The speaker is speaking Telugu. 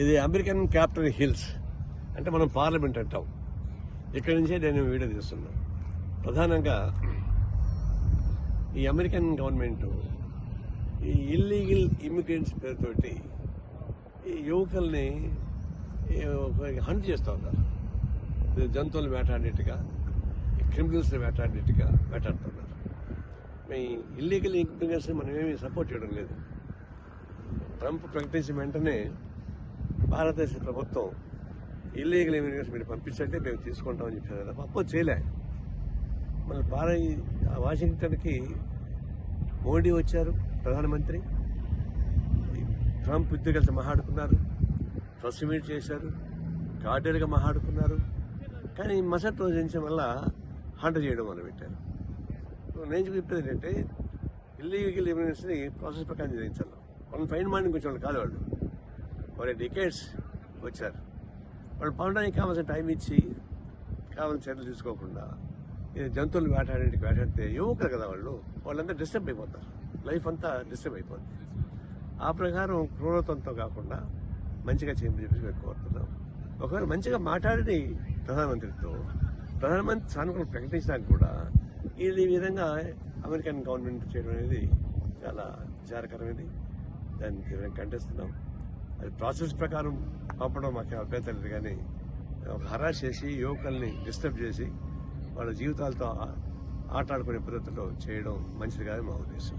ఇది అమెరికన్ క్యాపిటల్ హిల్స్. అంటే మనం పార్లమెంట్ అంటాం. ఇక్కడి నుంచే నేను వీడియో తీస్తున్నాను ప్రధానంగా ఈ అమెరికన్ గవర్నమెంట్ ఈ ఇల్లీగల్ ఇమిగ్రెంట్స్ పేరుతోటి ఈ యువకుల్ని హంట్ చేస్తూ ఉన్నారు. జంతువులు వేటాడినట్టుగా క్రిమినల్స్ని వేటాడినట్టుగా వేటాడుతున్నారు. మీ ఇల్లీగల్ ఇమిగ్రెంట్స్ని మనం ఏమీ సపోర్ట్ చేయడం లేదు. ట్రంప్ ప్రకటించిన వెంటనే భారతదేశ ప్రభుత్వం ఇల్లీగల్ ఇమిగ్రెంట్స్ మీరు పంపించాలంటే మేము తీసుకుంటామని చెప్పారు కదా. అప్పుడు చేయలే. మన భారత వాషింగ్టన్కి మోడీ వచ్చారు ప్రధానమంత్రి. ట్రంప్ ఇద్దరు కలిసి మాట్లాడుకున్నారు ప్రెస్ మీట్ చేశారు కార్డియల్గా మహాడుకున్నారు. కానీ మసట్ రోజు నుంచి వల్ల హంట చేయడం మొదలుపెట్టారు. నేను చెప్పేది ఏంటంటే ఇల్లీగల్ ఇమిగ్రెంట్స్ని ప్రాసెస్ ప్రకారం జరిగించాలి వాళ్ళని ఫైన్ మార్నింగ్ కొంచెం వాళ్ళు కాదు వాళ్ళు. కొన్ని డికేట్స్ వచ్చారు. వాళ్ళు పండడానికి కావాల్సిన టైం ఇచ్చి కావాల్సిన చర్యలు తీసుకోకుండా ఇది జంతువులు వేటాడేటికి వేటాడితే యువకులు కదా వాళ్ళు? వాళ్ళంతా డిస్టర్బ్ అయిపోతారు. లైఫ్ అంతా డిస్టర్బ్ అయిపోతుంది ఆ ప్రకారం క్రూరత్వంతో కాకుండా మంచిగా చేయమని చెప్పేసి మేము కోరుతున్నాం. ఒకవేళ మంచిగా మాట్లాడి ప్రధానమంత్రితో ప్రధానమంత్రి సానుకూలం ప్రకటించడానికి కూడా ఇది ఈ విధంగా అమెరికన్ గవర్నమెంట్ చేయడం అనేది చాలా విచారకరమైనది దాన్ని తీవ్రంగా ఖండిస్తున్నాం. అది ప్రాసెస్ ప్రకారం పంపడం మాకు అభ్యంతరం లేదు కానీ ఒక హరాస్ చేసి యువకుల్ని డిస్టర్బ్ చేసి వాళ్ళ జీవితాలతో ఆటాడుకునే పద్ధతిలో చేయడం మంచిది కాదని మా ఉద్దేశం.